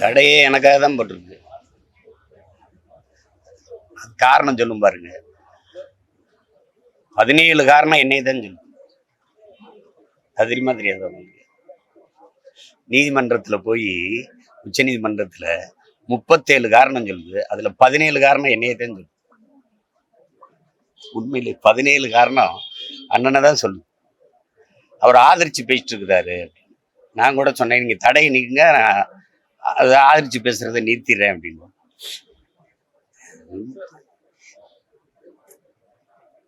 தடையே எனக்காக தான் போட்டிருக்கு. காரணம் சொல்லும் பாருங்க. பதினேழு காரணம் என்னை தான் சொல்லும். அது தெரியுமா தெரியாது நீதிமன்றத்தில் போய் உச்ச நீதிமன்றத்தில் முப்பத்தேழு காரணம் சொல்லுது. அதில் பதினேழு காரணம் என்னையே தான் சொல்லுது. உண்மையிலே பதினேழு காரணம் அண்ணனை தான் சொல்லுது. அவர் ஆதரிச்சு பேசிட்டு இருக்கிறாரு நான் கூட சொன்னேன் நீங்கள் தடையை நீக்குங்க அதை ஆதரிச்சு பேசுறதை நிறுத்திடுறேன் அப்படின்னு.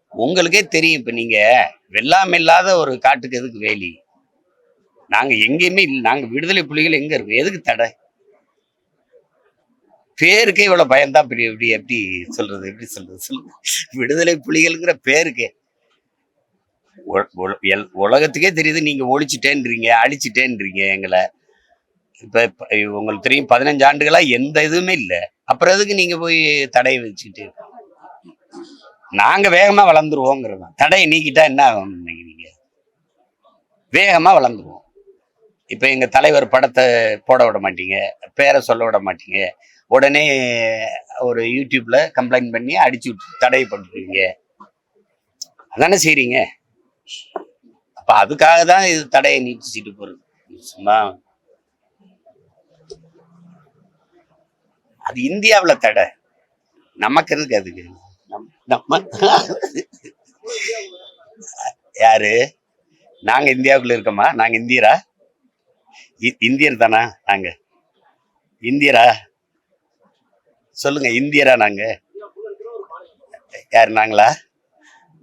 உங்களுக்கே தெரியும் இப்ப நீங்க வெள்ளாம இல்லாத ஒரு காட்டுக்கு எதுக்கு வேலி? நாங்க எங்கேயுமே இல்லை நாங்க விடுதலை புலிகள் எங்க இருக்கோம்? எதுக்கு தடை? பேருக்கே இவ்வளவு பயம்தான் இப்படி எப்படி எப்படி சொல்றது எப்படி சொல்றது? சொல்லுங்க விடுதலை புலிகள்ங்கிற பேருக்கே. எல்- உலகத்துக்கே தெரியுது நீங்க ஒழிச்சிட்டேன்றீங்க அழிச்சிட்டேன்றீங்க எங்களை. இப்போ உங்களுக்கு தெரியும் பதினஞ்சு ஆண்டுகளா எந்த இதுவுமே இல்லை. அப்புறம் எதுக்கு நீங்கள் போய் தடையை வச்சுக்கிட்டு நாங்க வேகமா வளர்ந்துருவோங்கிறது தான். தடையை நீக்கிட்டா என்ன ஆகும் நினைக்கிறீங்க? வேகமா வளர்ந்துருவோம். இப்போ எங்க தலைவர் படத்தை போட விட மாட்டீங்க பேரை சொல்ல விட மாட்டீங்க. உடனே ஒரு யூடியூப்ல கம்ப்ளைண்ட் பண்ணி அடிச்சு விட்டு தடை பண்ணுறீங்க அதானே செய்கிறீங்க அப்போ அதுக்காக தான் இது தடையை நீட்டிச்சிட்டு போகிறது சும்மா அது இந்தியாவில் தடை. நமக்கு இருக்கு அதுக்கு. நம்ம யாரு? நாங்க இந்தியாவுக்குள்ள இருக்கோமா? நாங்க இந்தியரா? இ- இந்தியர் தானா நாங்க? இந்தியரா? சொல்லுங்க இந்தியரா நாங்க? யார் நாங்களா?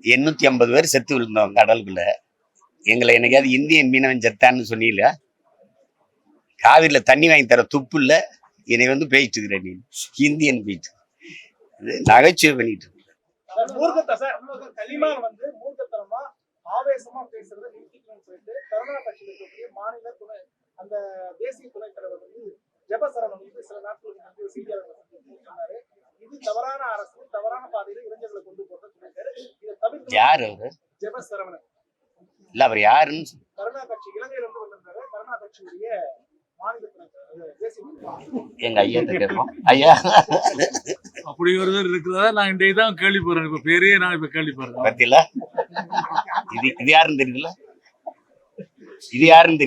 எண்ணூத்தி ஐம்பது பேர் செத்து விழுந்தோம் கடலுக்குள்ள. எங்களை என்னைக்காவது இந்தியன் மீனவன் செத்தான்னு சொன்னீங்களா? காவிரியில தண்ணி வாங்கி தர துப்பு இல்லை? என்னை வந்து பேசிட்டு இருக்கிற நீ. இந்தியன் இது நகைச்சுவை பண்ணிட்டு அந்த தேசிய துணைத் தலைவர் வந்து ஜெபசரவணன் வந்து சில நாட்களுக்கு முன்பு செய்தியாளர்களை இது தவறான அரசு தவறான பாதையில இளைஞர்களை கொண்டு போறது யார் அவரு? ஜெபசரவணன் இல்ல அவர் யாருன்னு. கருணா கட்சி இலங்கையில இருந்து வந்திருந்தாரு. கருணா கட்சியுடைய எங்க ஐயா கேட்போம். ஐயா. அப்படி ஒருவர் இருக்கிறதா நான் இன்றைக்கு தான் கேள்விப்படுறேன். இப்ப பேரையே நான் இப்ப கேள்விப்படுறேன். பத்தியில இது இது யாருன்னு தெரியல இது யாருன்னு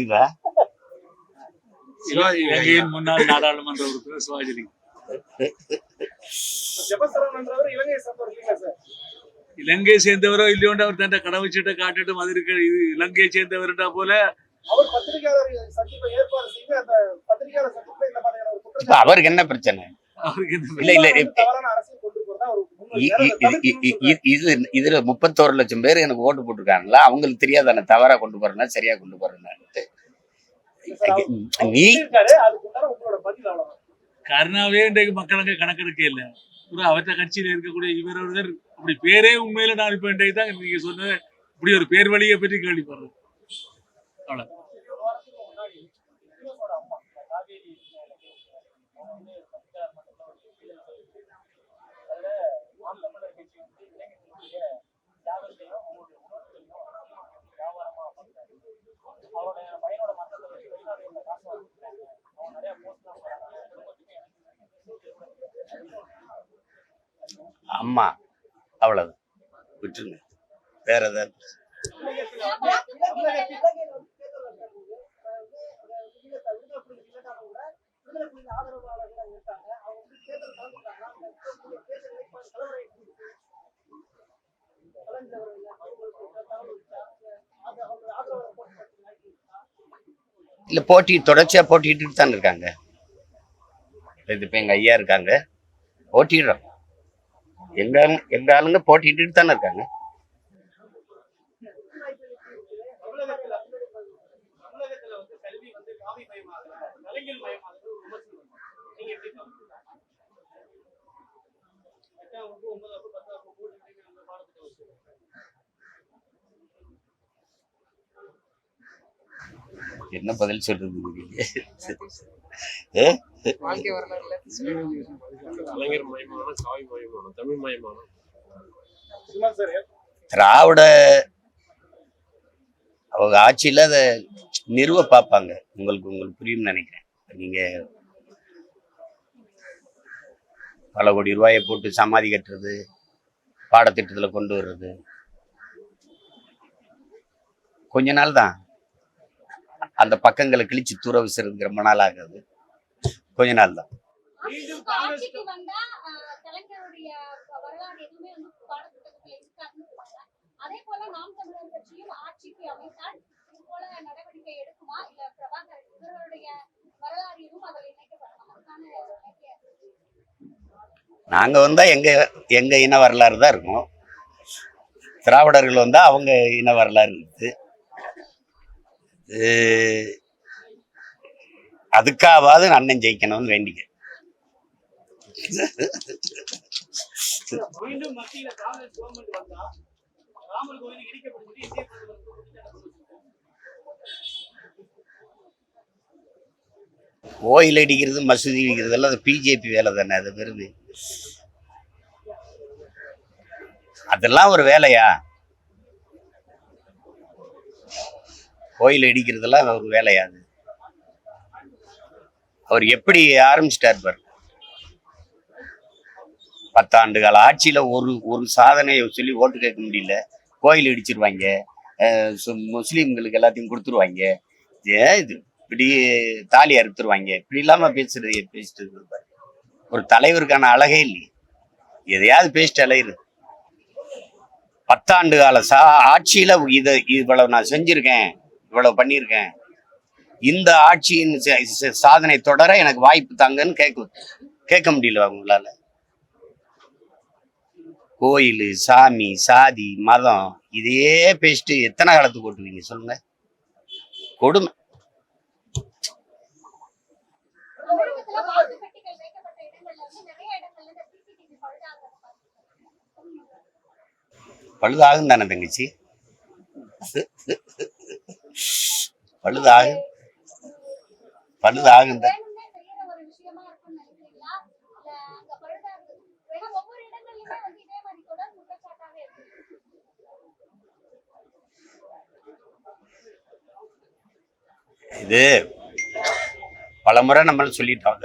சிவாஜி இலங்கையின் முன்னாள் நாடாளுமன்ற உறுப்பினர் சிவாஜிலிங்கம் இலங்கையை சேர்ந்தவர் இல்லையோண்டு அவர் தன் கடவுச்சீட்டை காட்டிட்டு மதுரைக்கு இது இலங்கையை சேர்ந்தவர்டா போல அவர் பத்திரிகையாளர் சந்திப்பை ஏற்பாடு செய்து அந்த பத்திரிகையாளர் சந்திப்புல இந்த மாதிரியான ஒரு இப்ப குற்றச்சாட்டு அவருக்கு என்ன பிரச்சனை? இல்ல இது இதுல முப்பத்தோரு லட்சம் பேர் எனக்கு ஓட்டு போட்டிருக்காங்களா? அவங்களுக்கு தெரியாதானே? தவறா கொண்டு போறேன்னா சரியா கொண்டு போறேன்னு. நீ. கருணாவே இன்றைக்கு மக்களுக்கு கணக்கெடுக்க இல்லை. ஒரு அவற்ற கட்சியில இருக்கக்கூடிய இவர் அப்படி பேரே உண்மையில நான் இப்ப இன்றைக்கு தான் நீங்க சொன்ன இப்படி ஒரு பேர் வழியை பற்றி கேள்விப்படுறேன். அவ்வளவு விக்ரமோட அம்மா, அவ்வளவுதான் விட்டுருங்க வேற ஏதாவது இல்லை போட்டி தொடர்ச்சியாக போட்டிட்டு தான் இருக்காங்க. இது இப்போ எங்கள் ஐயா இருக்காங்க. போட்டிடுறோம். எங்க ஆளுங்க- எங்க ஆளுங்க போட்டிட்டு தானே இருக்காங்க. தமிழகத்துல வந்து கல்வி வந்து காவி மயமாகல கலைஞர் மயமாகல ஒரு விமர்சனம் நீங்க எப்படி பாக்குறீங்க எட்டாம் வகுப்பு ஒன்பதாம் வகுப்பு பத்தாம் வகுப்பு போட்டு அந்த பாடத்திட்ட வச்சு என்ன பதில் சொல்றது கலைஞர் மயமானம் காவி மயமானம் தமிழ் மயமானம் சுமார் சார் திராவிட அவங்க ஆட்சியில அதை நிறுவ பார்ப்பாங்க. உங்களுக்கு உங்களுக்கு புரியும்னு நினைக்கிறேன். நீங்க பல கோடி ரூபாயை போட்டு சமாதி கட்டுறது பாடத்திட்டத்தில் கொண்டு வர்றது. கொஞ்ச நாள் தான் அந்த பக்கங்களை கிழிச்சு தூர ரொம்ப நாள் ஆகுது கொஞ்ச நாள் தான். அதிமுக ஆட்சிக்கு வந்தா அஹ், கலைஞருடைய வரலாறு எதுவுமே வந்து பாடப்புத்தகத்துல இருக்காதுன்னு சொல்றாங்க. அதே போல நாம் தமிழர் கட்சியும் ஆட்சிக்கு அமைத்தால் இது போல நடவடிக்கை எடுக்குமா? இல்ல பிரபாகர் இவர்களுடைய வரலாறு எதுவும் அதில் இணைக்கப்படலாம்? அதுக்கான இலக்கிய நாங்க வந்தா எங்க எங்க இன வரலாறு தான் இருக்கும். திராவிடர்கள் வந்தா அவங்க இன வரலாறு இருக்குது. அதுக்காவது அண்ணன் ஜெயிக்கணும்னு வேண்டிக்க கோயில் அடிக்கிறது மசூதி இடிக்கிறது எல்லாம் அது பிஜேபி வேலை தானே அது வருது அதெல்லாம் ஒரு வேலையா? கோயில் இடிக்கிறதெல்லாம் அவர் வேலையாது. அவர் எப்படி ஆரம்பிச்சிட்டார் பாரு பத்தாண்டு கால ஆட்சியில் ஒரு ஒரு சாதனையை சொல்லி ஓட்டு கேட்க முடியல. கோயில் இடிச்சிருவாங்க. சு- முஸ்லீம்களுக்கு எல்லாத்தையும் கொடுத்துருவாங்க. ஏன் இது இப்படி தாலி அறுத்துருவாங்க. இப்படி இல்லாமல் பேசுறது பேசிட்டு இருப்பார் பாரு. ஒரு தலைவருக்கான அழகே இல்லையே. எதையாவது பேசிட்டு அலையுது பத்தாண்டு கால சா ஆட்சியில் இதை இவ்வளவு நான் செஞ்சுருக்கேன். இவ்வளவு பண்ணியிருக்கேன். இந்த ஆட்சியின் சாதனை தொடர எனக்கு வாய்ப்பு தாங்கன்னு கேட்க கேட்க முடியல அவங்களால கோயில் சாமி சாதி மதம் இதையே பேசிட்டு எத்தனை காலத்துக்கு ஓட்டுவீங்க சொல்லுங்க. கொடுமை. பழுதாகும் தானே தங்கச்சி? பழுதாகும். பழுதாகும் தான் இது பலமுறை நம்மள சொல்லிட்டாங்க.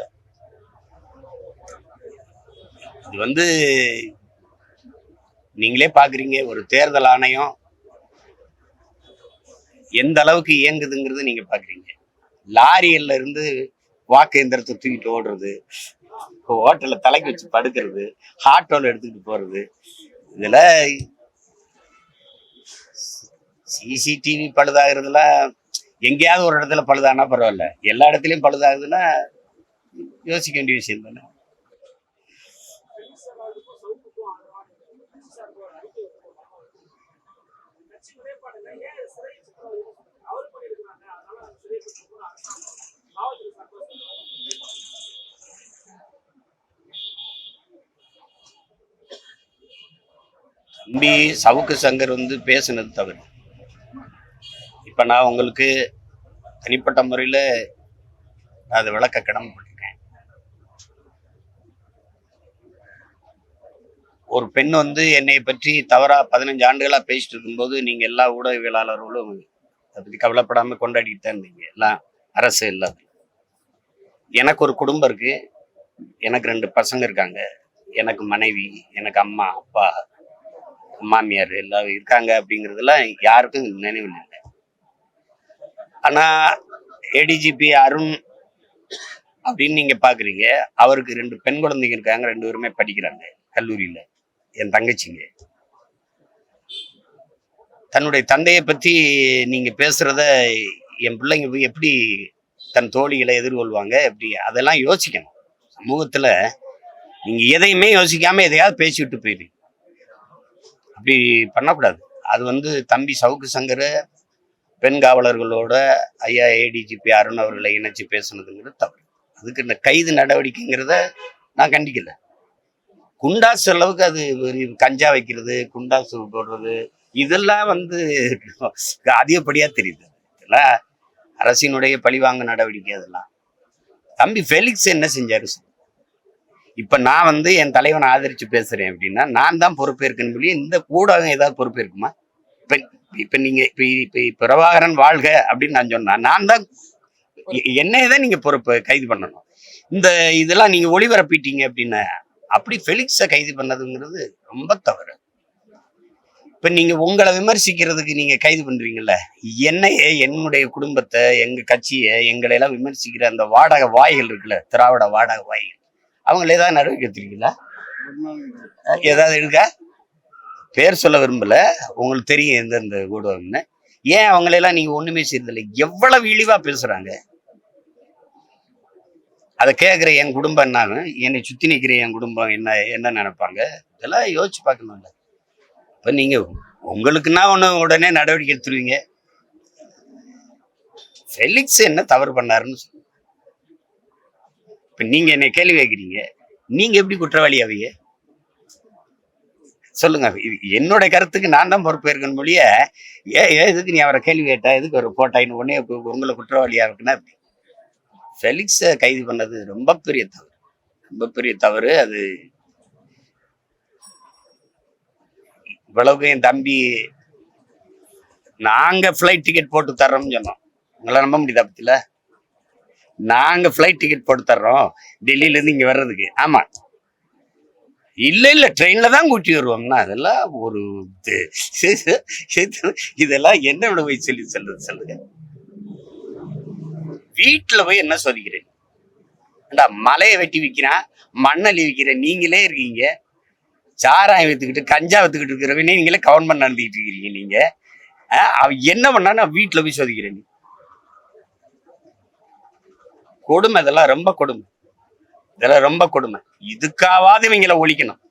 இது வந்து நீங்களே பாக்குறீங்க ஒரு தேர்தல் ஆணையம் எந்த அளவுக்கு இயங்குதுங்கிறத நீங்க பாக்குறீங்க. லாரியல்ல இருந்து வாக்கு எந்திரத்தை தூக்கிட்டு ஓடுறது ஹோட்டல்ல தலைக்கு வச்சு படுக்கிறது ஆட்டோல எடுத்துக்கிட்டு போறது இதுல சிசிடிவி பழுதாகிறதுல எங்கேயாவது ஒரு இடத்துல பழுதானா பரவாயில்ல. எல்லா இடத்துலயும் பழுதாகுதுன்னா யோசிக்க வேண்டிய விஷயம் தானே கட்சி முறைப்பாடுல ஏன் சிறை அவர் பண்ணியிருக்கிறாங்க அதனால சிறை காவல்துறை சார்பாக தம்பி சவுக்கு சங்கர் வந்து பேசுனது தவறு. இப்போ நான் உங்களுக்கு தனிப்பட்ட முறையில் நான் அதை விளக்க கடமைப்பட்டிருக்கேன். ஒரு பெண் வந்து என்னை பற்றி தவறா பதினஞ்சு ஆண்டுகளாக பேசிட்டு இருக்கும்போது நீங்கள் எல்லா ஊடகவியலாளர்களும் அதை பற்றி கவலைப்படாமல் கொண்டாடிட்டு தான் இருந்தீங்க. எல்லாம் அரசு இல்லாத எனக்கு ஒரு குடும்பம் இருக்குது எனக்கு ரெண்டு பசங்க இருக்காங்க. எனக்கு மனைவி எனக்கு அம்மா அப்பா மாமியார் எல்லாம் இருக்காங்க அப்படிங்கிறதுலாம் யாருக்கும் நினைவில் இல்லை. ஆனா ஏடிஜிபி அருண் அப்படின்னு நீங்க பாக்குறீங்க அவருக்கு ரெண்டு பெண் குழந்தைங்க இருக்காங்க ரெண்டு பேருமே படிக்கிறாங்க கல்லூரியில என் தங்கச்சிங்க. தன்னுடைய தந்தையை பத்தி நீங்க பேசுறத என் பிள்ளைங்க எப்படி தன் தோழிகளை எதிர்கொள்வாங்க எப்படி அதெல்லாம் யோசிக்கணும். சமூகத்துல நீங்க எதையுமே யோசிக்காம எதையாவது பேசிவிட்டு போயிரு அப்படி பண்ணக்கூடாது. அது வந்து தம்பி சவுக்கு சங்கர் பெண் காவலர்களோட ஐயா ஏடிஜிபி அருண் அவர்களை இணைச்சு பேசுனதுங்கிறது தவறு அதுக்கு இந்த கைது நடவடிக்கைங்கிறத நான் கண்டிக்கல. குண்டாசு அளவுக்கு அது ஒரு கஞ்சா வைக்கிறது குண்டாசு போடுறது இதெல்லாம் வந்து அதிகப்படியாக தெரியுது. இதெல்லாம் அரசினுடைய பழிவாங்க நடவடிக்கை அதெல்லாம். தம்பி ஃபெலிக்ஸ் என்ன செஞ்சாரு? இப்போ நான் வந்து என் தலைவனை ஆதரித்து பேசுறேன் அப்படின்னா நான் தான் பொறுப்பேற்கன்னு சொல்லி இந்த ஊடகம் ஏதாவது பொறுப்பேற்குமா? இப்போ இப்போ நீங்கள் இப்போ இப்போ பிரபாகரன் வாழ்க அப்படின்னு நான் சொன்னேன் நான் தான் என்னைய தான் நீங்கள் பொறுப்பு கைது பண்ணணும். இந்த இதெல்லாம் நீங்கள் ஒளிபரப்பிட்டீங்க அப்படின்னா அப்படி ஃபெலிக்ஸை கைது பண்ணதுங்கிறது ரொம்ப தவறு. இப்போ நீங்கள் உங்களை விமர்சிக்கிறதுக்கு நீங்கள் கைது பண்றீங்கல்ல என்னையே என்னுடைய குடும்பத்தை எங்கள் கட்சியை எங்களை எல்லாம் விமர்சிக்கிற அந்த வாடகை வாய்கள் இருக்குல்ல திராவிட வாடகை வாய்கள். அவங்கள ஏதாவது நடவடிக்கை எடுத்துருக்கீங்களா? ஏதாவது இருக்கா பேர் சொல்ல விரும்பல. உங்களுக்கு தெரியும் எந்தெந்த ஊடகம்னு ஏன் அவங்களெல்லாம் நீங்க ஒண்ணுமே செய்யறதில்லை எவ்வளவு இழிவா பேசுறாங்க? அதை கேட்குற என் குடும்பம் என்ன என்னை சுற்றி நிற்கிற என் குடும்பம் என்ன என்ன நினைப்பாங்க? இதெல்லாம் யோசிச்சு பார்க்கணும்ல. இப்போ நீங்கள் உங்களுக்குன்னா ஒன்று உடனே நடவடிக்கை எடுத்துருவீங்க. ஃபெலிக்ஸ் என்ன தவறு பண்ணாருன்னு இப்ப நீங்க என்னை கேள்வி கேட்குறீங்க. நீங்க எப்படி குற்றவாளி அவைய சொல்லுங்க. இது என்னோட கருத்துக்கு நான் தான் பொறுப்பேற்கணும் மொழிய ஏ ஏ, எதுக்கு நீ அவரை கேள்வி கேட்டா எதுக்கு ஒரு போட்டாயின்னு உடனே உங்களை குற்றவாளியா இருக்குன்னா ஃபெலிக்ஸை கைது பண்ணது ரொம்ப பெரிய தவறு. ரொம்ப பெரிய தவறு. அது இவ்வளவுக்கு என் தம்பி நாங்க ஃப்ளைட் டிக்கெட் போட்டு தர்றோம்னு சொன்னோம். உங்களை நம்ப முடியுதா பத்தில? நாங்க ஃப்ளைட் டிக்கெட் போட்டு தர்றோம் டெல்லியில இருந்து இங்க வர்றதுக்கு. ஆமா. இல்லை இல்லை ட்ரெயினில் தான் கூட்டி வருவோம்னா அதெல்லாம் ஒரு இதெல்லாம் என்ன விட போய் சொல்லி சொல்றது சொல்லுங்க. வீட்டில் போய் என்ன சொல்லிக்கிறேன் ஏண்டா மலையை வெட்டி விற்கிறான் மண்ணள்ளி விற்கிற நீங்களே இருக்கீங்க. சாராயம் வித்துக்கிட்டு கஞ்சா வித்துக்கிட்டு இருக்கிறவனே நீங்களே கவர்மெண்ட் நடந்துக்கிட்டு இருக்கிறீங்க நீங்க. அவன் என்ன பண்ணா நான் வீட்டுல போய் சோதிக்கிறேன். கொடுமை இதெல்லாம் ரொம்ப கொடுமை. இதெல்லாம் ரொம்ப கொடுமை. இதுக்காவது இவங்களை ஒழிக்கணும்.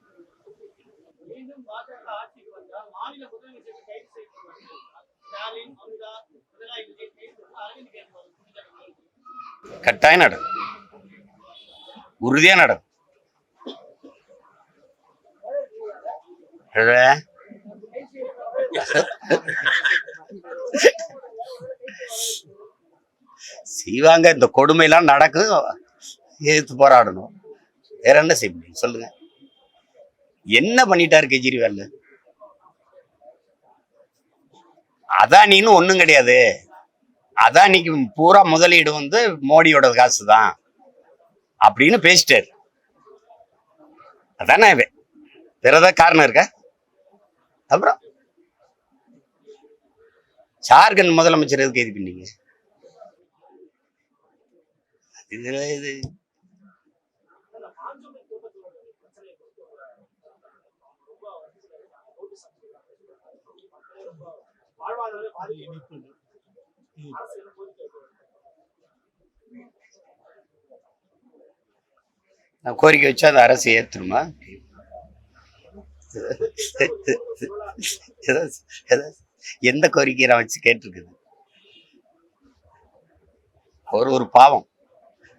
கட்டாயம் நடக்கும். உறுதியா நடக்கும் மாநில முதலமைச்சர்கள் கைது செய்யப்படுவார்கள் ஸ்டாலின் அமுதா பினராயி விஜயன் கைது பண்ணா அரவிந்த் கெஜ்ரிவால் புரிஞ்சுக்கணும் கட்டாயம் நடக்கும் உறுதியா நடக்கும் எது? செய்வாங்க இந்த கொடுமையெல்லாம் நடக்கும் எதிர்த்து போராடணும். வேற என்ன செய்ய முடியும்? சொல்லுங்க. என்ன பண்ணிட்டாரு கெஜ்ரிவால்? அதானின்னு ஒன்றும் கிடையாது. அதானிக்கு பூரா முதலீடு வந்து மோடியோட காசு தான் அப்படின்னு பேசிட்டாரு. அதானே இவன். வேற ஏதாவது காரணம் இருக்கா? அப்புறம்? ஜார்க்கண்ட் முதலமைச்சர் எதுக்கு இது பண்ணீங்க? இதுல இது கோரிக்கை நான் கோரிக்கை வச்சா அந்த அரசு ஏத்துருமா? எந்த கோரிக்கையை நான் வச்சு கேட்டிருக்குது? ஒரு ஒரு பாவம்.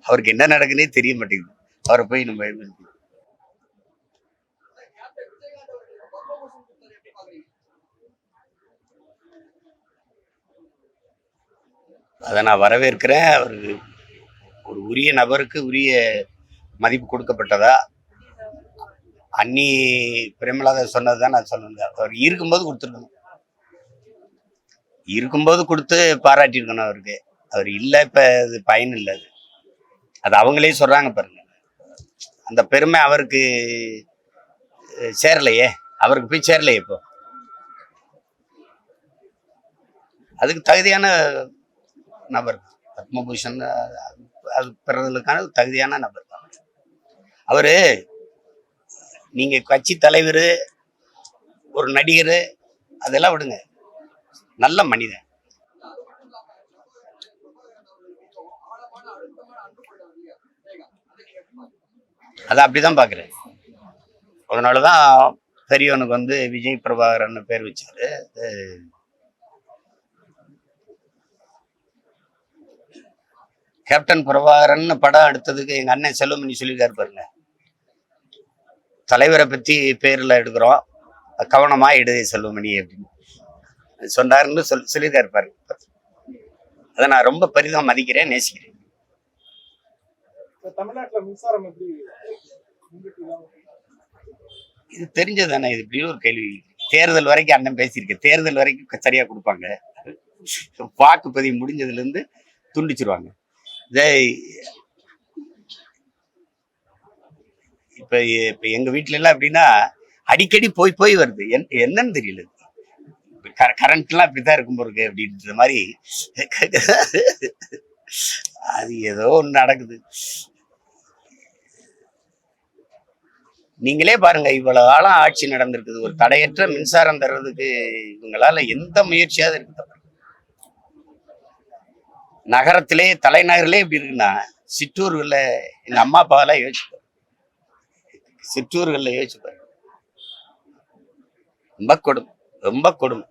அவருக்கு என்ன நடக்குன்னே தெரிய மாட்டேங்குது. அவரை போய் நம்ம அதை நான் வரவேற்கிறேன். அவருக்கு ஒரு உரிய நபருக்கு உரிய மதிப்பு கொடுக்கப்பட்டதா? அன்னி பிரேமலாதா சொன்னது தான் நான் சொன்னேன் அவர் இருக்கும்போது கொடுத்துருக்கணும். இருக்கும்போது கொடுத்து பாராட்டியிருக்கணும் அவருக்கு. அவர் இல்லை இப்போ அது பயன் இல்லை அது. அது அவங்களே சொல்கிறாங்க பாருங்க. அந்த பெருமை அவருக்கு சேரலையே. அவருக்கு போய் சேரலையே இப்போ. அதுக்கு தகுதியான நபர் பத்மபூஷன் அது- அது தகுதியான நபர் அவர். நீங்கள் கட்சி தலைவர் ஒரு நடிகர் அதெல்லாம் விடுங்க. நல்ல மனிதன் அதை அப்படிதான் பாக்குறேன். அதனாலதான் பெரியவனுக்கு வந்து விஜய் பிரபாகரன் பேர் வச்சாரு. கேப்டன் பிரபாகரன் படம் எடுத்ததுக்கு எங்க அண்ணன் செல்வமணி சொல்லியிருக்காரு பாருங்க. தலைவரை பத்தி பேர்ல எடுக்கிறோம். கவனமா எடு செல்வமணி அப்படின்னு. சொன்னாருன்னு சொல் சொல்லியிருக்காரு பாருங்க. அதை நான் ரொம்ப பெரிதாக மதிக்கிறேன் நேசிக்கிறேன். தமிழ்நாட்டுல மின்சாரம் எப்படி இது தெரிஞ்சது தானே இது இப்படி ஒரு கேள்வி. தேர்தல் வரைக்கும் அண்ணன் பேசியிருக்கேன் தேர்தல் வரைக்கும் சரியா கொடுப்பாங்க. வாக்குப்பதிவு முடிஞ்சதுல இருந்து துண்டிச்சிருவாங்க. இப்ப இப்ப எங்க வீட்டுல எல்லாம் எப்படின்னா அடிக்கடி போய் போய் வருது. என்- என்னன்னு தெரியல. கரண்ட் எல்லாம் இப்படிதான் இருக்கும் போருக்கு அப்படின்ற மாதிரி. அது ஏதோ ஒன்று நடக்குது. நீங்களே பாருங்க இவ்வளவு காலம் ஆட்சி நடந்திருக்குது. ஒரு தடையற்ற மின்சாரம் தர்றதுக்கு இவங்களால எந்த முயற்சியாவது இருக்குது நகரத்திலே தலைநகரிலே இப்படி இருக்குன்னா சிற்றூர்கள்ல எங்கள் அம்மா அப்பாவெல்லாம் யோசிச்சு சிற்றூர்களில் சிற்றூர்கள்ல யோசிச்சு பாரு ரொம்ப கொடுமை ரொம்ப கொடுமை.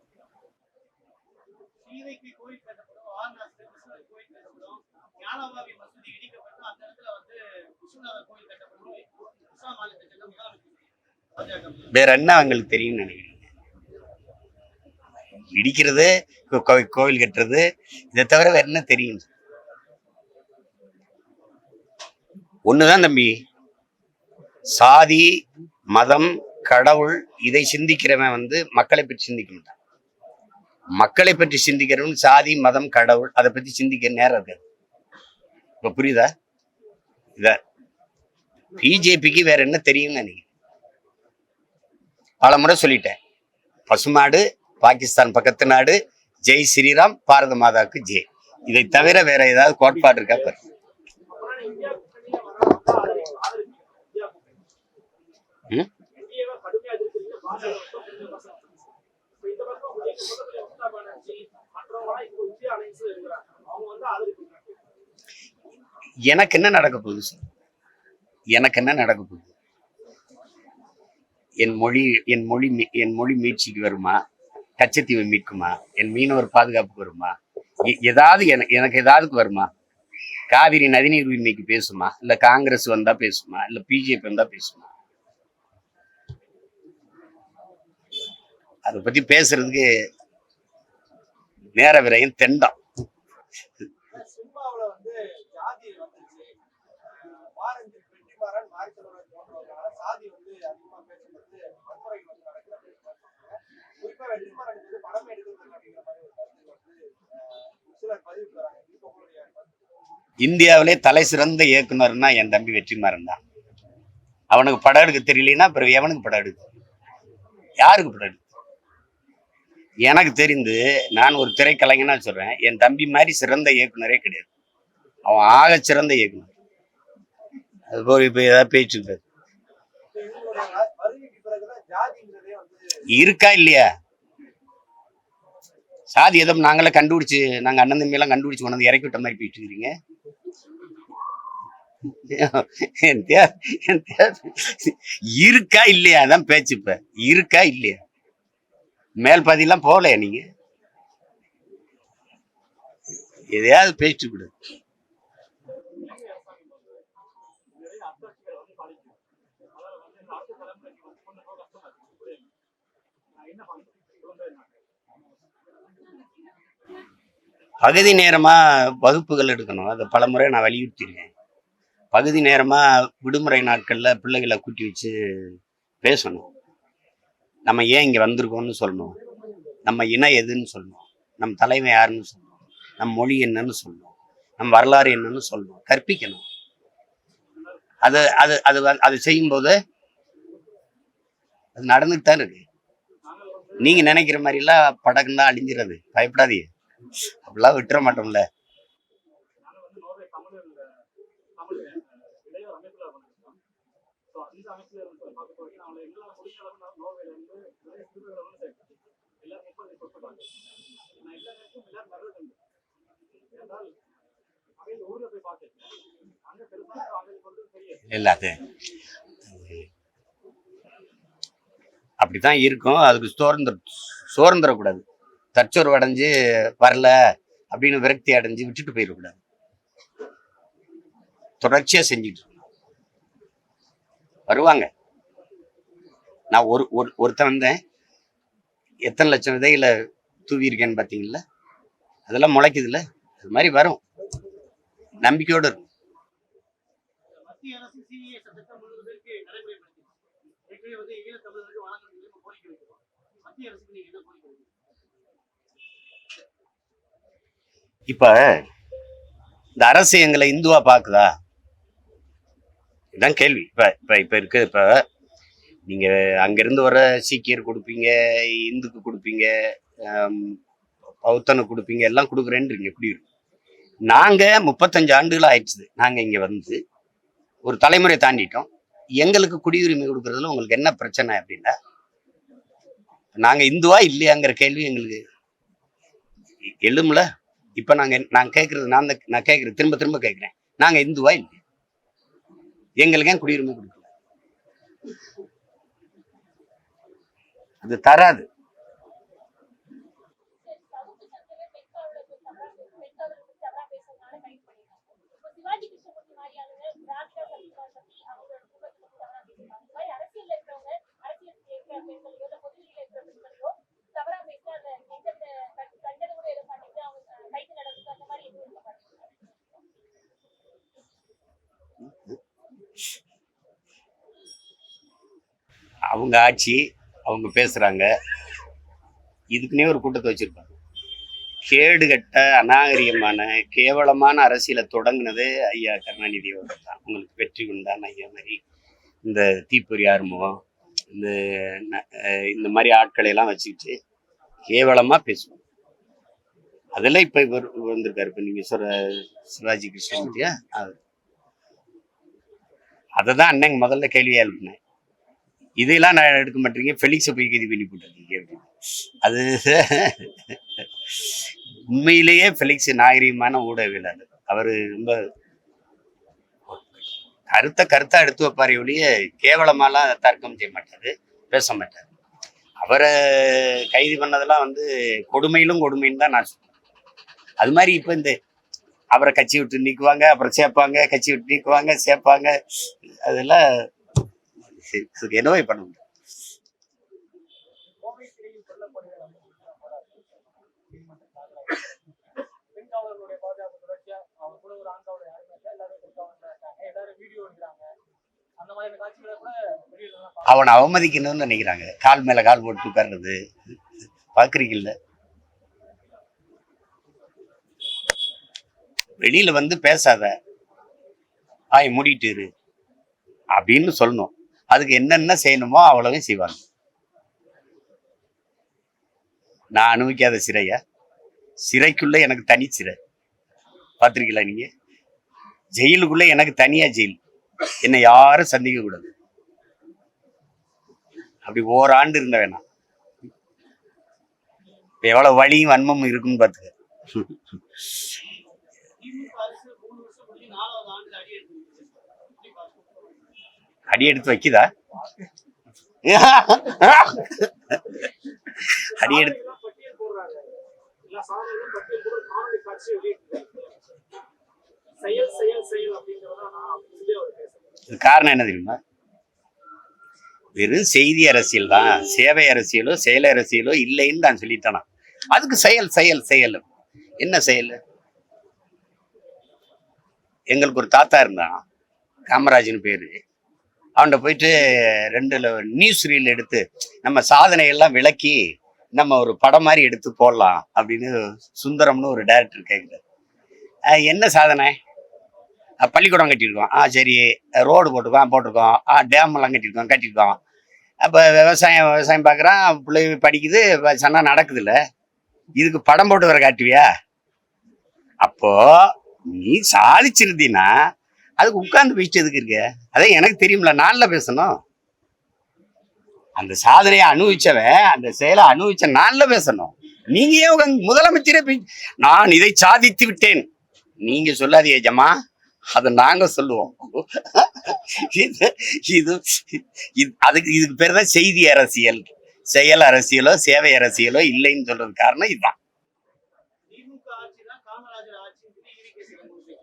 வேற என்ன அவங்களுக்கு தெரியும்னு நினைக்கிறீங்க? இடிக்கிறது கோ- கோவில் கட்டுறது இதை தவிர வேற என்ன தெரியும்? ஒண்ணுதான் தம்பி. சாதி மதம் கடவுள் இதை சிந்திக்கிறவன் வந்து மக்களை பற்றி சிந்திக்க மாட்டான். மக்களை பற்றி சிந்திக்கிறவன் சாதி மதம் கடவுள் அதை பத்தி சிந்திக்க நேரம் இருக்காது. இப்ப புரியுதா? இதான் பிஜேபிக்கு வேற என்ன தெரியும்னு நினைக்கிறேன். பல முறை சொல்லிட்டேன் பசுமாடு பாகிஸ்தான் பக்கத்து நாடு ஜெய் ஸ்ரீராம் பாரத மாதாக்கு ஜெய். இதை தவிர வேற ஏதாவது கோட்பாடு இருக்கா பாரு. எனக்கு என்ன நடக்க போகுது சார்? எனக்கு என்ன நடக்க போகுது? என் மொழி என் மொழி என் மொழி மீட்சிக்கு வருமா? கச்சத்தீவை மீட்குமா? என் மீனவர் பாதுகாப்புக்கு வருமா? எ- ஏதாவது எனக்கு எனக்கு ஏதாவதுக்கு வருமா? காவிரி நதிநீர் உரிமைக்கு பேசுமா? இல்ல காங்கிரஸ் வந்தா பேசுமா? இல்ல பிஜேபி வந்தா பேசுமா? அதை பத்தி பேசுறதுக்கு நேர விரையும் தெண்டம். சாதி வந்து அதிகமா பேசப்பட்டு வன்முறைகள் வந்து நடக்கிற அப்படின்னு குறிப்பா வெற்றிமாறன் வந்து படம் எடுக்கிறது அப்படிங்கிற மாதிரி ஒரு கருத்து வந்து சிலர் பதிவு வராங்க. இப்போ உங்களுடைய இந்தியாவிலே தலை சிறந்த இயக்குனர்னா என் தம்பி வெற்றிமாறன் தான். அவனுக்கு படம் எடுக்க தெரியலனா பிறகு எவனுக்கு படம் எடுக்கு யாருக்கு படம் எடுக்கு எனக்கு தெரிந்து நான் ஒரு திரைக்கலைஞனா சொல்றேன் என் தம்பி மாதிரி சிறந்த இயக்குனரே கிடையாது. அவன் ஆக சிறந்த இயக்குனர். அது போய் இப்போ ஏதாவது பேச்சு இருக்காது இருக்கா இல்லையா? சாதி எதோ நாங்களே கண்டுபிடிச்சு நாங்க அண்ணன் தம்பியெல்லாம் கண்டுபிடிச்சு கொண்டு வந்து இறக்கி விட்ட மாதிரி போயிட்டு இருக்கிறீங்க. இருக்கா இல்லையா? அதான் பேச்சு இப்ப. இருக்கா இல்லையா? மேல் பாதியெல்லாம் போகலையா நீங்க? எதையாவது பேசிட்டு விடு பகுதி நேரமாக வகுப்புகள் எடுக்கணும். அதை பலமுறை நான் வலியுறுத்தியிருக்கேன். பகுதி நேரமாக விடுமுறை நாட்களில் பிள்ளைகளை கூட்டி வச்சு பேசணும். நம்ம ஏன் இங்கே வந்திருக்கோம்னு சொல்லணும். நம்ம இனம் எதுன்னு சொல்லணும். நம் தலைவன் யாருன்னு சொல்லணும். நம் மொழி என்னன்னு சொல்லணும். நம் வரலாறு என்னன்னு சொல்லணும். கற்பிக்கணும். அது அது அது அது செய்யும்போது அது நடந்துட்டு தான் இருக்கு. நீங்கள் நினைக்கிற மாதிரிலாம் படகுந்தான் படகு பயப்படாதீங்க. அப்படிலாம் விட்டுற மாட்டோம்ல. இல்ல அது அப்படித்தான் இருக்கும். அதுக்கு சோர்ந்துட சோர்ந்துடக்கூடாது தற்சோர்வு அடைஞ்சு வரல அப்படின்னு விரக்தி அடைஞ்சு விட்டுட்டு போயிடக்கூடாது தொடர்ச்சியாக செஞ்சுட்டு வருவாங்க. நான் ஒரு ஒரு ஒருத்தன் வந்தேன். எத்தனை லட்சம் விதைகளை தூவியிருக்கேன்னு பார்த்தீங்களா அதெல்லாம் முளைக்குதுல்ல? அது மாதிரி வரும். நம்பிக்கையோடு இருக்கும். மத்திய அரசு இப்ப இந்த அரசு எங்களை இந்துவா பாக்குதா? இதான் கேள்வி. இப்ப இப்ப இப்ப இருக்கு. இப்ப நீங்க அங்கிருந்து வர சீக்கியர் கொடுப்பீங்க இந்துக்கு கொடுப்பீங்க பௌத்தனுக்கு கொடுப்பீங்க எல்லாம் கொடுக்குறேன்றீங்க. குடியுரிமை நாங்க முப்பத்தஞ்சு ஆண்டுகள் ஆயிடுச்சு. நாங்க இங்க வந்து ஒரு தலைமுறை தாண்டிட்டோம். எங்களுக்கு குடியுரிமை கொடுக்கறதுல உங்களுக்கு என்ன பிரச்சனை அப்படின்னா நாங்க இந்துவா இல்லையாங்கிற கேள்வி எங்களுக்கு எ- எழும்ல இப்ப நாங்க நான் கேட்கறது நான் தான் நான் கேட்கறது திரும்ப திரும்ப கேட்கிறேன் நாங்க இந்துவா இல்லை? எங்களுக்கு ஏன் குடியுரிமை கொடுக்கல? அது தராது சவுக்கு சங்கரே பெண்காவலருக்கு தவறா பெண்காவலருக்கு தவறா பேசுறதுனால கைது பண்ணிருக்காங்க இப்போ சிவாஜி கிருஷ்ணமூர்த்தி மாதிரியானவங்க திராவிட சமூக சக்தி அவங்களோட குடும்பத்துக்கு தவறா பேசுறாங்க இந்த மாதிரி அரசியல்ல இருக்கிறவங்க அரசியல் இருக்கிற பெண்களையோ இல்ல பொதுவெளியில இருக்கிற பெண்களையோ தவறா பேசி அந்த எந்த கண்டன கூட எதுவும் பண்ணிட்டு அவங்க கைது நடக்குது அந்த மாதிரி எதுவும் இருக்க மாட்டேங்குது அவங்க ஆட்சி அவங்க பேசுறாங்க. இதுக்குன்னே ஒரு கூட்டத்தை வச்சிருப்பாங்க. கேடுகட்ட அநாகரிகமான கேவலமான அரசியலை தொடங்கினது ஐயா கருணாநிதி அவர்கள் தான். உங்களுக்கு வெற்றி உண்டான ஐயா மாதிரி இந்த தீப்பொறி ஆறுமுகம் இந்த இந்த மாதிரி ஆட்களை எல்லாம் வச்சுக்கிட்டு கேவலமா பேசுவாங்க அதெல்லாம் இப்ப இவர் வந்திருக்காரு. இப்போ நீங்க சொல்ற சிவாஜி கிருஷ்ணமூர்த்தியா? அவர் அதை தான் அன்னைக்கு முதல்ல கேள்வியாக எழுப்பினேன். இதெல்லாம் நான் எடுக்க மாட்டேங்க ஃபெலிக்ஸை போய் கைது பண்ணி போட்டிருக்கீங்க அப்படின்னு. அது உண்மையிலேயே ஃபெலிக்ஸ் நாகரீகமான ஊடகவியலாளர். அவர் ரொம்ப கருத்தை கருத்தாக எடுத்து வைப்பார் ஒழிய கேவலமாலாம் தர்க்கம் செய்ய மாட்டாரு பேச மாட்டார். அவரை கைது பண்ணதெல்லாம் வந்து கொடுமையிலும் கொடுமைன்னு தான் நான் சொல்றேன். அது மாதிரி இப்போ இந்த அப்புறம் கட்சி விட்டு நீக்குவாங்க அப்புறம் சேர்ப்பாங்க கட்சி விட்டு நீக்குவாங்க சேர்ப்பாங்க. அதெல்லாம் என்னவோ பண்ண முடியும் அவனை அவமதிக்கணும்னு நினைக்கிறாங்க. கால் மேல கால் போட்டு உட்கார்றது. பாக்குறீங்கல்ல வெளியில வந்து பேசாத. ஆய் மூடிட்டு இரு. அப்படின்னு சொல்லணும். அதுக்கு என்னென்ன செய்யணுமோ அவ்வளவும் செய்வாங்க. நான் அனுபவிக்காத சிறையா. சிறைக்குள்ள எனக்கு தனி சிறை. பார்த்திருக்கீங்களா நீங்க? ஜெயிலுக்குள்ள எனக்கு தனியா ஜெயில். என்னை யாரும் சந்திக்க கூடாது. அப்படி ஓராண்டு இருந்த வேணாம். இப்ப எவ்வளவு வலியும் வன்மமும் இருக்குன்னு பாத்துக்க அடி எடுத்து வைக்குதா? அடி எடுத்து காரணம் என்ன தெரியுமா? வெறும் செய்தி அரசியல் தான். சேவை அரசியலோ செயல் அரசியலோ இல்லைன்னு நான் சொல்லிட்டேனா. அதுக்கு செயல் செயல் செயல். என்ன செயல்? எங்களுக்கு ஒரு தாத்தா இருந்தான் காமராஜன் பேர். அவன்கிட்ட போயிட்டு ரெண்டு நியூஸ் ரீல் எடுத்து நம்ம சாதனையெல்லாம் விளக்கி நம்ம ஒரு படம் மாதிரி எடுத்து போடலாம் அப்படின்னு சுந்தரம்னு ஒரு டேரக்டர் கேட்குறாரு என்ன சாதனை? பள்ளிக்கூடம் கட்டியிருக்கோம். ஆ சரி ரோடு போட்டிருக்கோம் போட்டிருக்கோம். ஆ டேம் எல்லாம் கட்டியிருக்கோம் கட்டியிருக்கோம். அப்போ விவசாயம் விவசாயம் பார்க்குறான் பிள்ளை படிக்குது வ- நடக்குதுல்ல. இதுக்கு படம் போட்டு வர காட்டுவியா? அப்போது நீ சாதிச்சிருந்தீன்னா அதுக்கு உட்கார்ந்து பேசிட்டு எதுக்கு இருக்க? அதே எனக்கு தெரியும்ல நான்ல பேசணும். அந்த சாதனையை அனுபவிச்சவன் அந்த செயலை அனுபவிச்ச நான்ல பேசணும். நீங்க ஏன் உங்க முதலமைச்சரே நான் இதை சாதித்து விட்டேன். நீங்க சொல்லாதீங்க ஜமா அதை நாங்க சொல்லுவோம். இது இது இது- அதுக்கு இதுக்கு பேர் தான் செய்தி அரசியல். செயல் அரசியலோ சேவை அரசியலோ இல்லைன்னு சொல்றது காரணம் இதுதான் திமுக ஆட்சி தான் காமராஜர் ஆட்சி ஈரிகை செய்ய முடியும்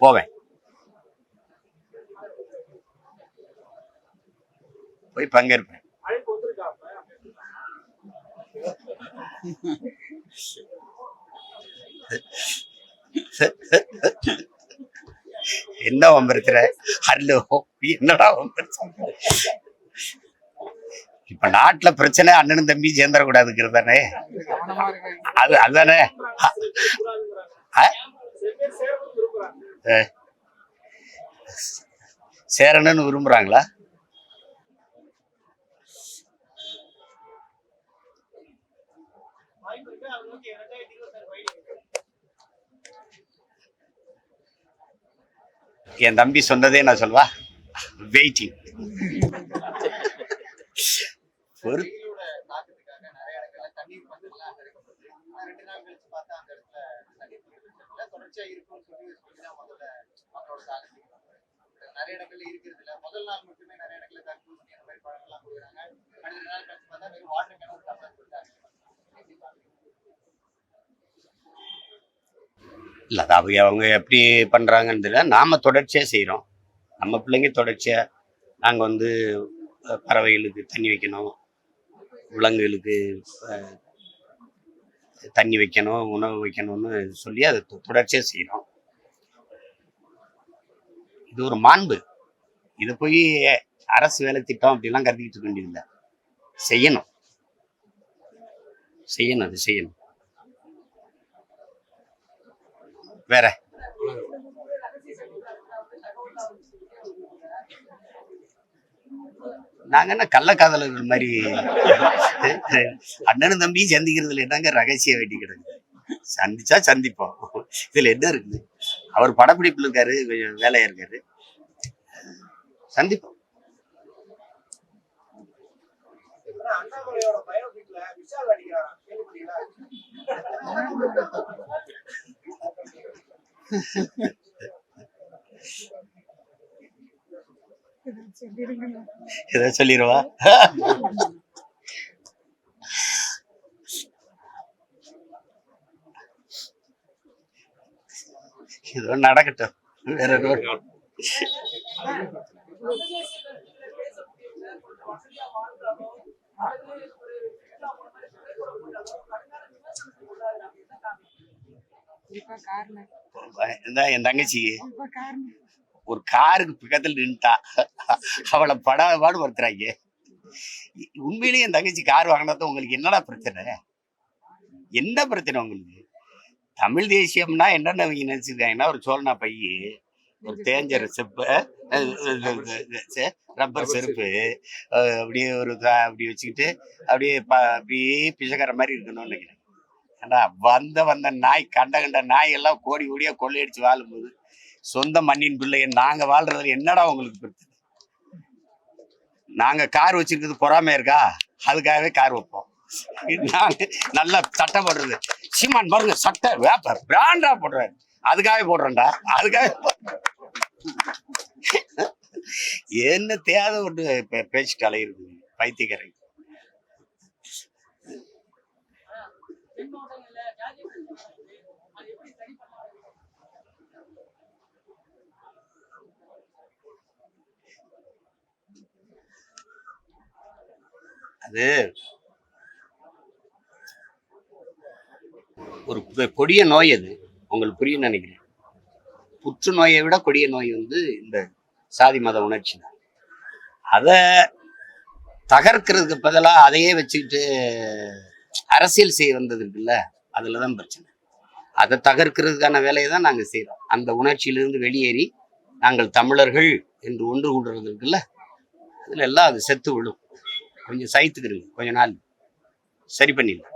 போவேன். போய் பங்கேற்பேன். என்ன வம்பருத்துற ஹலோ என்னடா வம்பருத்த இப்ப நாட்டுல பிரச்சனை அண்ணனும் தம்பி சேர்ந்துடக்கூடாதுங்கிறது தானே அது அதுதானே சேரணும்னு விரும்புகிறாங்களா விரும்புறாங்களா? என் தம்பி சொன்னதே நான் சொல்வா. வெயிட்டிங் ஒரு வெயிலோட தாக்கத்துக்காக நிறைய இடங்கள்ல தண்ணீர் பந்தல்லாம் அங்க இருக்கப்படுது ஆனா ரெண்டு நாள் கழிச்சு பார்த்தா அந்த இடத்துல தண்ணீர் பந்தல் தொடர்ச்சியா இருக்கும்னு சொல்லி சொல்லி தான் முதல்ல மக்களோட தாக்கத்துக்கு நிறைய இடங்கள்ல இருக்கிறது இல்ல. முதல் நாள் மட்டுமே நிறைய இடங்கள்ல தர்பூசணி அந்த மாதிரி பழங்கள்லாம் கொடுக்குறாங்க. அடுத்த நாள் கழிச்சு பார்த்தா வெறும் வாட்டர் கேன் ஒரு டம்ளர் கொடுத்தாங்க எப்படி அது அவங்க அவங்க எப்படி பண்ணுறாங்கன்னு தெரியல. நாம் தொடர்ச்சியாக செய்கிறோம் நம்ம பிள்ளைங்க தொடர்ச்சியாக நாங்கள் வந்து பறவைகளுக்கு தண்ணி வைக்கணும். விலங்குகளுக்கு தண்ணி வைக்கணும் உணவு வைக்கணும்னு சொல்லி அதை தொடர்ச்சியாக செய்கிறோம் இது ஒரு மாண்பு. இதை போய் அரசு வேலை திட்டம் அப்படிலாம் கருதிக்கிட்டு இருக்க வேண்டியதில்லை. செய்யணும். செய்யணும் அது செய்யணும். வேற? நாங்க என்ன கள்ளக்காதலர்கள் மாதிரி? அண்ணனும் தம்பியும் சந்திக்கிறதுல என்னங்க ரகசிய வேண்டி கிடக்குது சந்திச்சா சந்திப்போம். இதுல என்ன இருக்குது அவர் படப்பிடிப்புல இருக்காரு கொஞ்சம் வேலையா இருக்காரு. சந்திப்போம். ஏதாவது சொல்லிடுவா ஏதோ நடக்கட்டும். வேற என் தங்கச்சி? ஒரு காருக்கு பக்கத்துல நின்ட்டா அவளை படாத பாடு படுத்துறாங்க. உண்மையிலேயே என் தங்கச்சி கார் வாங்கினது உங்களுக்கு என்னடா பிரச்சனை? என்ன பிரச்சனை உங்களுக்கு? தமிழ் தேசியம்னா என்னென்ன அவங்க நினைச்சிருக்காங்கன்னா ஒரு சோழனா பையி ஒரு தேஞ்ச செப்பு ரப்பர் செருப்பு அப்படியே ஒரு அப்படி வச்சுக்கிட்டு அப்படியே ப- அப்படியே பிச்சைக்கார மாதிரி இருக்கணும்னு நினைக்கிறேன். ஏண்டா வந்த வந்த நாய் கண்ட கண்ட நாய் எல்லாம் கோடி கோடியா கொள்ளையடிச்சு வாழும்போது சொந்த மண்ணின் பிள்ளைய நாங்க வாழ்றதுல என்னடா உங்களுக்கு பிரச்சனை நாங்க கார் வச்சிருக்கிறது பொறாமையா இருக்கா? அதுக்காகவே கார் வைப்போம். நாங்க நல்லா சட்டை போடுறது. சீமான் பாருங்க சட்டை வேப்பர் பிராண்டா போடுறாரு. அதுக்காகவே போடுறேன்டா. அதுக்காக என்ன தேவை ஒன்று பே- பேசிட்டு அலையிறது. பைத்தியக்காரை அது எப்படி சரி பண்ணலாம் அது ஒரு கொடிய நோய் அது. உங்களுக்கு புரியும் நினைக்கிறேன். புற்றுநோயை விட கொடிய நோய் வந்து இந்த சாதி மத உணர்ச்சி தான். அதை தகர்க்கிறதுக்கு பதிலாக அதையே வச்சுக்கிட்டு அரசியல் செய்ய வந்தது இருக்குல்ல அதில் தான் பிரச்சனை. அதை தகர்க்கிறதுக்கான வேலையை தான் நாங்கள் செய்கிறோம் அந்த உணர்ச்சியிலிருந்து வெளியேறி நாங்கள் தமிழர்கள் என்று ஒன்று கூடுறது இருக்குல்ல அதில் எல்லாம் அது செத்து விழும். கொஞ்சம் சைத்துக்கிறீங்க கொஞ்ச நாள். சரி பண்ணிடலாம்.